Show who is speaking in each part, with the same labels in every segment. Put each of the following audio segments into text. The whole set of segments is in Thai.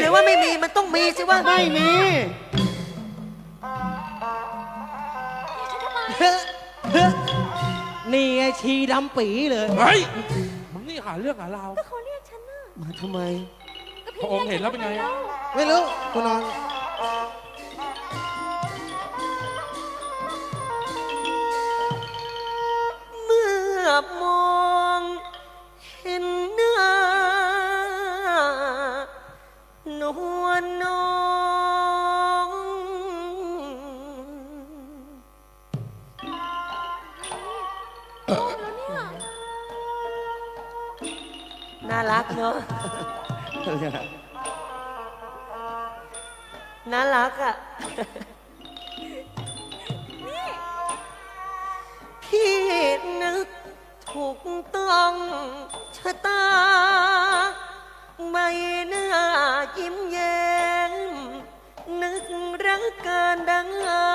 Speaker 1: หรือว่าไม่มีมันต้องมีสิวะ
Speaker 2: ไม่มีนี่ไงชีดำปีเลย
Speaker 3: เฮ้ยมึงนี่หาเรื่องหาราว
Speaker 4: เขาเรียกฉันน่ะ
Speaker 2: มาทำไม
Speaker 3: พระองค์เห็นแล้วเป็นไง
Speaker 2: ไม่รู้กูนอน
Speaker 1: น่ารักอะ พี่นึกถูกต้องชะตาไม่น่ายิ้มแย้มนึกรักการดังอา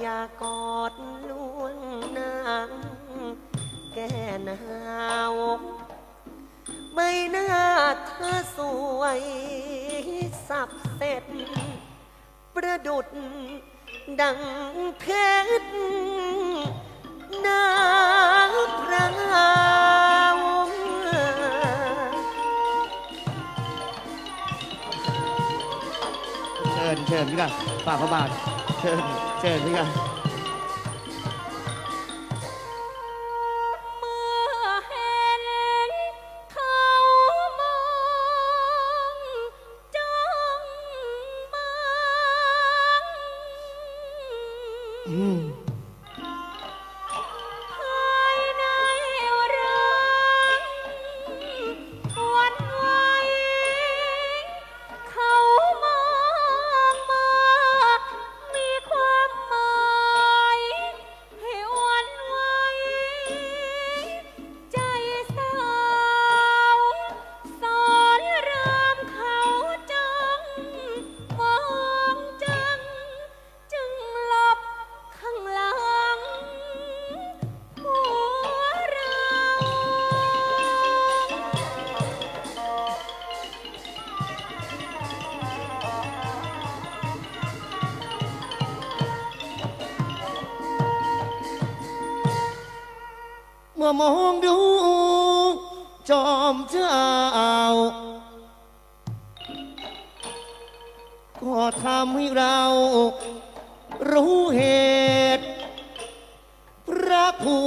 Speaker 1: อย่ากอดลวงนางแก้หนาวไม่น่าเธอสวย สับเสร็จ ประดุดดังเพชรนาพระงาม
Speaker 2: เชิญเชิญพี่กันฝ่าพระบาทเชิญเชิญพี่กัน
Speaker 4: อมอง
Speaker 2: ดู จอมเจ้า ก็ทำให้เรา รู้เหตุ พระผู้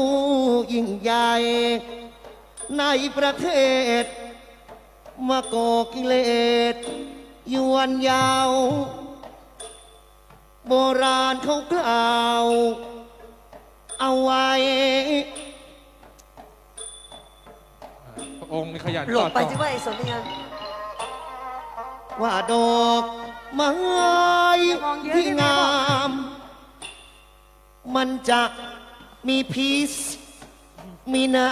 Speaker 2: ยิ่งใหญ่ ในประเทศ มาก่อกิเลสยวนยาว โบราณเขากล่าว เอาไว้
Speaker 3: องค์มีขยัน
Speaker 1: หลบไป
Speaker 3: ต่อ
Speaker 1: สิว่าไอ้สนธยา
Speaker 2: ว่าดอกไม้ที่งาม มันจะมีพีซมีนา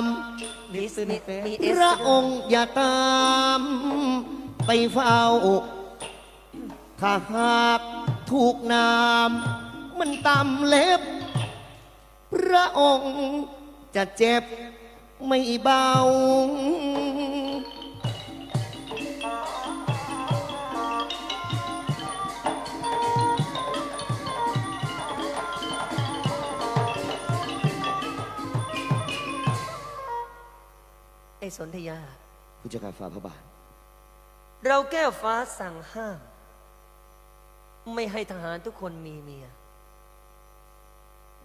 Speaker 2: ม
Speaker 1: มีมีมีเอ
Speaker 2: พ
Speaker 1: ส
Speaker 2: ระองค์อย่าตามไปเฝ้าถ้าหากถูกนาม มันตำเล็บ พระองค์จะเจ็บ ไม่เบา
Speaker 1: ไอ้สนธยา
Speaker 2: ผู้จัดการฝ่าพระบาท
Speaker 1: เราแก้วฟ้าสั่งห้าม ไม่ให้ทหารทุกคนมีเมีย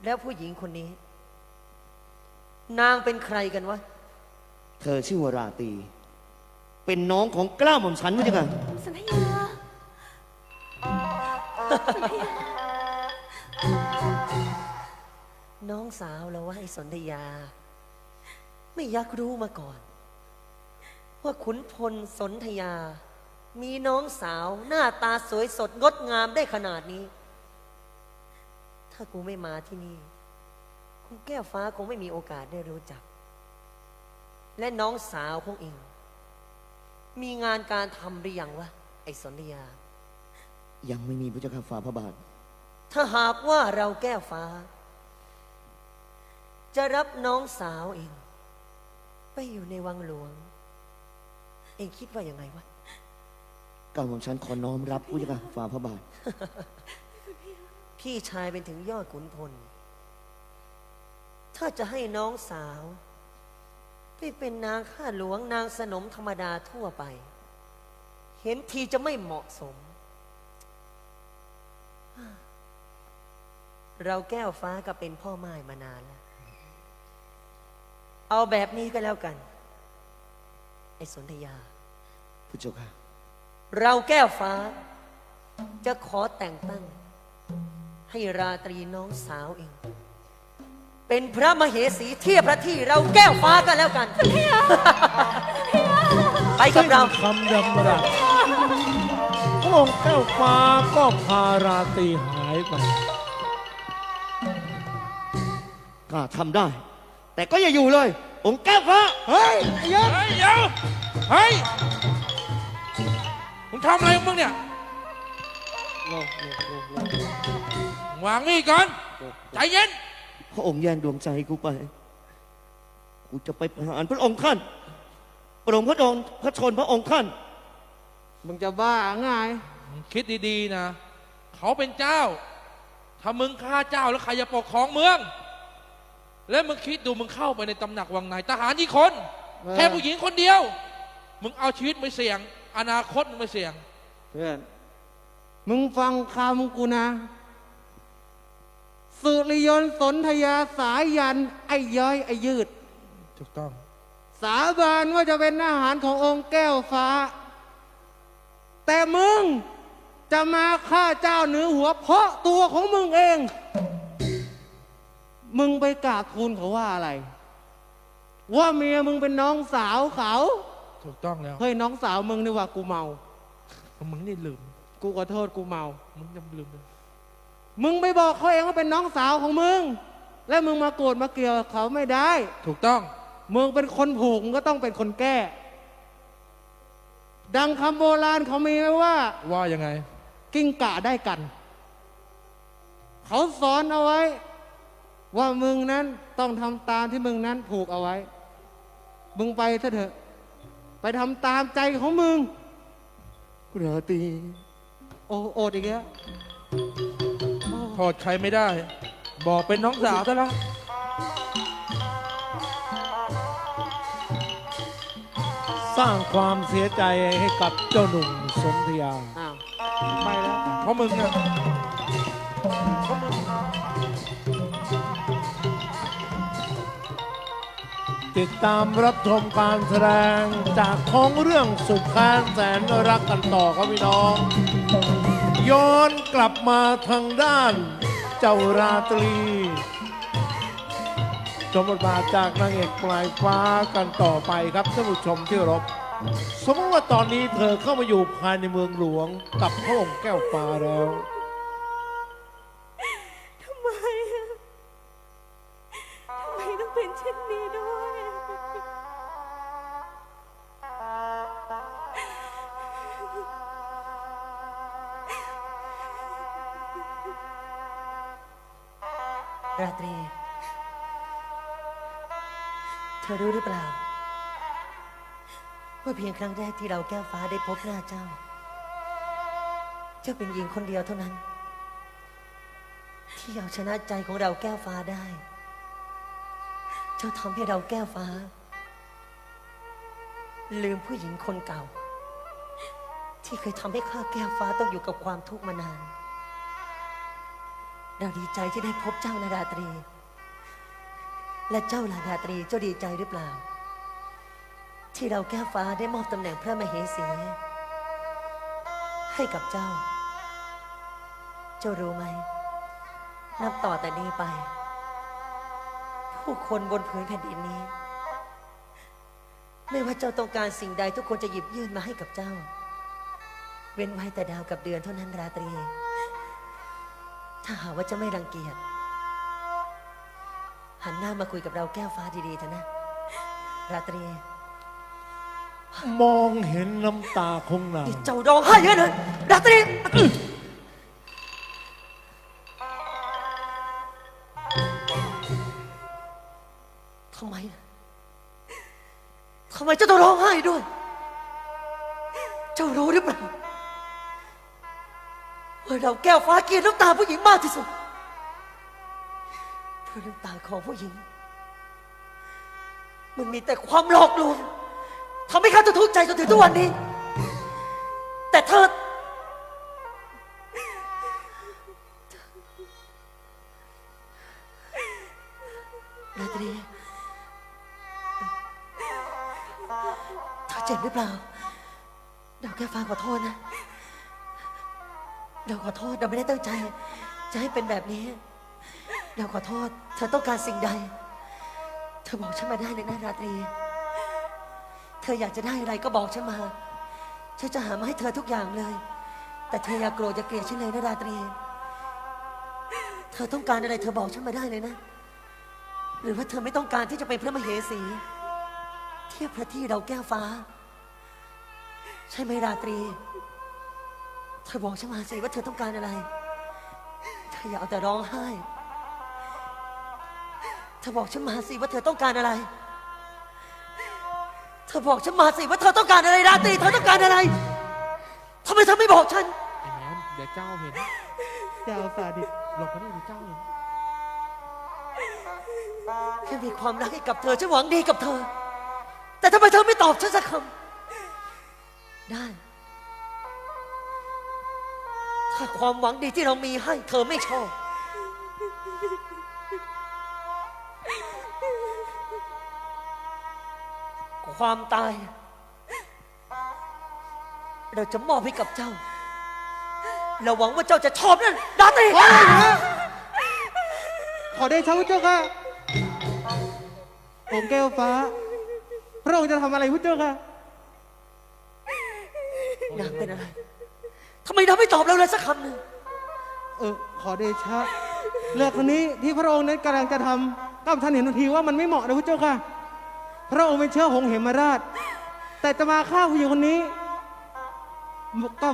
Speaker 1: แล้วผู้หญิงคนนี้ นางเป็นใครกันวะ
Speaker 2: เธอชื่อว่าราตรี เป็นน้องของกล้าหม่อมฉันผู้จัดการ
Speaker 4: สัญญา
Speaker 1: น้องสาวเราว่าไอ้สนธยา ไม่อยากรู้มาก่อน ว่าขุนพลสนธยา มีน้องสาวหน้าตาสวยสดงดงามได้ขนาดนี้ ถ้ากูไม่มาที่นี่คุณ แก้วฟ้าคงไม่มีโอกาสได้รู้จัก และน้องสาวของเอง มีงานการทำหรือยังวะ ไอ้สนธยา
Speaker 2: ยังไม่มีผู้จัดการฝ่าพระบาท
Speaker 1: ถ้าหากว่าเราแก้วฟ้า จะรับน้องสาวเอง ไปอยู่ในวังหลวง เองคิดว่ายังไงวะ
Speaker 2: ก้าวของฉันขอน้อมรับผู้จัดการฝ่าพระบาท
Speaker 1: พี่ชายเป็นถึงยอดขุนพล ถ้าจะให้น้องสาวไปเป็นนางข้าหลวงนางสนมธรรมดาทั่วไป เห็นทีจะไม่เหมาะสม เราแก้วฟ้าก็เป็นพ่อไม้มานานแล้ว เอาแบบนี้ก็แล้วกัน ไอ้สนธยา
Speaker 2: ผู้เจ้าค่ะ
Speaker 1: เราแก้วฟ้า จะขอแต่งตั้ง ให้ราตรีน้องสาวเอง เป็นพระมเหสีเทียบพระที่เราแก้วฟ้ากันแล้วกัน ไปกับเรา
Speaker 5: คำดำรัสพระองค์แก้วฟ้าก็พาราตรีหายไป
Speaker 2: กล้าทำได้ แต่ก็อย่าอยู่เลย องค์แก้วฟ้า เฮ้ยไอ้ยักษ์
Speaker 3: เฮ้ยเดี๋ยวเฮ้ยมึงทำอะไรของมึงเนี่ยวางนี่ก่อน ใจเย็น
Speaker 2: พระองค์แย่งดวงใจกูไป กูจะไปประหารพระองค์ท่านพระองค์พระองค์พระชนพระองค์ท่าน
Speaker 6: มึงจะบ้าไง
Speaker 3: มึงคิดดีๆนะ เขาเป็นเจ้า ถ้ามึงฆ่าเจ้าแล้วใครจะปกครองเมือง แล้วมึงคิดดูมึงเข้าไปในตำหนักวังในทหารกี่คน
Speaker 6: เออ
Speaker 3: แค่ผู้หญิงคนเดียว มึงเอาชีวิตไม่เสี่ยง อนาคตมึงไม่เสี่ยง
Speaker 6: เพื่อน มึงฟังคำกูนะ สุริยนต์สนธยาสายยัน ไอ้ย้อยไอ้ยืด
Speaker 3: ถูกต้อง
Speaker 6: สาบานว่าจะเป็นอาหารขององค์แก้วฟ้า แต่มึงจะมาฆ่าเจ้าเหนือหัว เพราะตัวของมึงเอง มึงไปกราบทูลเขาว่าอะไร ว่าเมียมึงเป็นน้องสาวเขา
Speaker 3: ถูกต้องแล้ว
Speaker 6: เฮ้ยน้องสาวมึงนี่ว่ากูเมา
Speaker 3: มึงนี่ลืม
Speaker 6: กูขอโทษกูเมา
Speaker 3: มึงยังลืมเลย
Speaker 6: มึงไปบอกเขาเองว่าเป็นน้องสาวของมึง และมึงมาโกรธมาเกลียวกับเขาไม่ได้
Speaker 3: ถูกต้อง
Speaker 6: มึงเป็นคนผูกมึงก็ต้องเป็นคนแก้ ดังคำโบราณเขามีไว้ว่า
Speaker 3: ว่ายังไง
Speaker 6: กิ้งก่าได้กัน เขาสอนเอาไว้ ว่ามึงนั้นต้องทำตามที่มึงนั้นผูกเอาไว้ มึงไปเถอะเถอะ ไปทำตามใจของมึง
Speaker 2: ราตรี
Speaker 6: โอ้โอดอีกแล้ว
Speaker 3: โทษใครไม่ได้ บอกเป็นน้องสาวซะแล้ว
Speaker 5: สร้างความเสียใจให้กับเจ้าหนุ่มสนธยา
Speaker 6: อ้าวไปแล้ว
Speaker 3: เพราะมึงอะ
Speaker 5: ติดตามรับชมการแสดงจากท้องเรื่องสุดแค้นแสนรักกันต่อครับพี่น้อง ย้อนกลับมาทางด้านเจ้าราตรีชมบทบาทจากนางเอกปลายฟ้ากันต่อไปครับท่านผู้ชมที่รบสมมติว่าตอนนี้เธอเข้ามาอยู่ภายในเมืองหลวงกับพระองค์แก้วฟ้าแล้ว
Speaker 1: ราตรี เธอรู้หรือเปล่า ว่าเพียงครั้งแรกที่เราแก้วฟ้าได้พบหน้าเจ้า เจ้าเป็นหญิงคนเดียวเท่านั้น ที่เอาชนะใจของเราแก้วฟ้าได้ เจ้าทำให้เราแก้วฟ้า ลืมผู้หญิงคนเก่า ที่เคยทำให้ข้าแก้วฟ้าต้องอยู่กับความทุกข์มานาน เราดีใจที่ได้พบเจ้านาราตรี และเจ้าลาราตรีเจ้าดีใจหรือเปล่า ที่เราแก้วฟ้าได้มอบตำแหน่งพระมเหสี ให้กับเจ้า เจ้ารู้ไหม นับต่อแต่นี้ไป ผู้คนบนพื้นแผ่นดินนี้ ไม่ว่าเจ้าต้องการสิ่งใดทุกคนจะหยิบยื่นมาให้กับเจ้า เว้นไว้แต่ดาวกับเดือนเท่านั้นราตรี ถ้าหากว่าจะไม่รังเกียจ หันหน้ามาคุยกับเราแก้วฟ้าดีๆเถอะนะ ราตรี
Speaker 5: มองเห็นน้ำตาของนาง
Speaker 1: นี่เจ้าร้องไห้เยอะเลยราตรี ทำไมล่ะทำไมเจ้าต้องร้องไห้ด้วย เจ้ารู้หรือเปล่าราะ เราแก้วฟ้าเกลียดน้ำตาผู้หญิงมากที่สุด เพราะน้ำตาของผู้หญิง มันมีแต่ความหลอกลวงทำให้ข้าต้องทุกข์ใจจนถึงทุกวันนี้ แต่เธอราตรีเธอเจ็บหรือเปล่าเราแค่ฟังขอโทษนะ เราขอโทษเราไม่ได้ตั้งใจ จะให้เป็นแบบนี้ เราขอโทษ เธอต้องการสิ่งใด เธอบอกฉันมาได้เลยนะราตรี เธออยากจะได้อะไรก็บอกฉันมา ฉันจะหามาให้เธอทุกอย่างเลย แต่เธออย่าโกรธอย่าเกลียดฉันเลยนะราตรี เธอต้องการอะไร เธอบอกฉันมาได้เลยนะ หรือว่าเธอไม่ต้องการที่จะเป็นพระมเหสี เทียบพระที่เราแก้วฟ้า ใช่ไหมราตรี เธอบอกฉันมาสิว่าเธอต้องการอะไร เธออย่าเอาแต่ร้องไห้ เธอบอกฉันมาสิว่าเธอต้องการอะไร เธอบอกฉันมาสิว่าเธอต้องการอะไรราตรีเธอต้องการอะไรทำไมเธอไม่บอกฉัน
Speaker 3: ไอ้แมนเดี๋ยวเจ้าเห็น
Speaker 6: เจ้าสาดิต
Speaker 3: หลบมานี่เดี๋ยวเจ้าเห็น
Speaker 1: ฉันมีความรักให้กับเธอ ฉันหวังดีกับเธอ แต่ทำไมเธอไม่ตอบฉันสักคำ ได้ ความหวังดีที่เรามีให้เธอไม่ชอบ ความตาย เราจะมอบให้กับเจ้า เราหวังว่าเจ้าจะชอบนั่นดาตรี
Speaker 6: ขอได้ช้าพระเจ้าค่ะองค์แก้วฟ้า พระองค์จะทำอะไรพระเจ้าค่ะ
Speaker 1: นางเป็นอะไรทำไมนาไม่ตอบเราเลยสักคำหนึ่ง
Speaker 6: เออขอเดชะเรื่องคนนี้ที่พระองค์นั้นกำลังจะทำก็ท่านเห็นทันทีว่ามันไม่เหมาะนะพระเจ้าค่ะ พระองค์เป็นเชื้อหงเหมราช แต่จะมาฆ่าผู้หญิงคนนี้ก็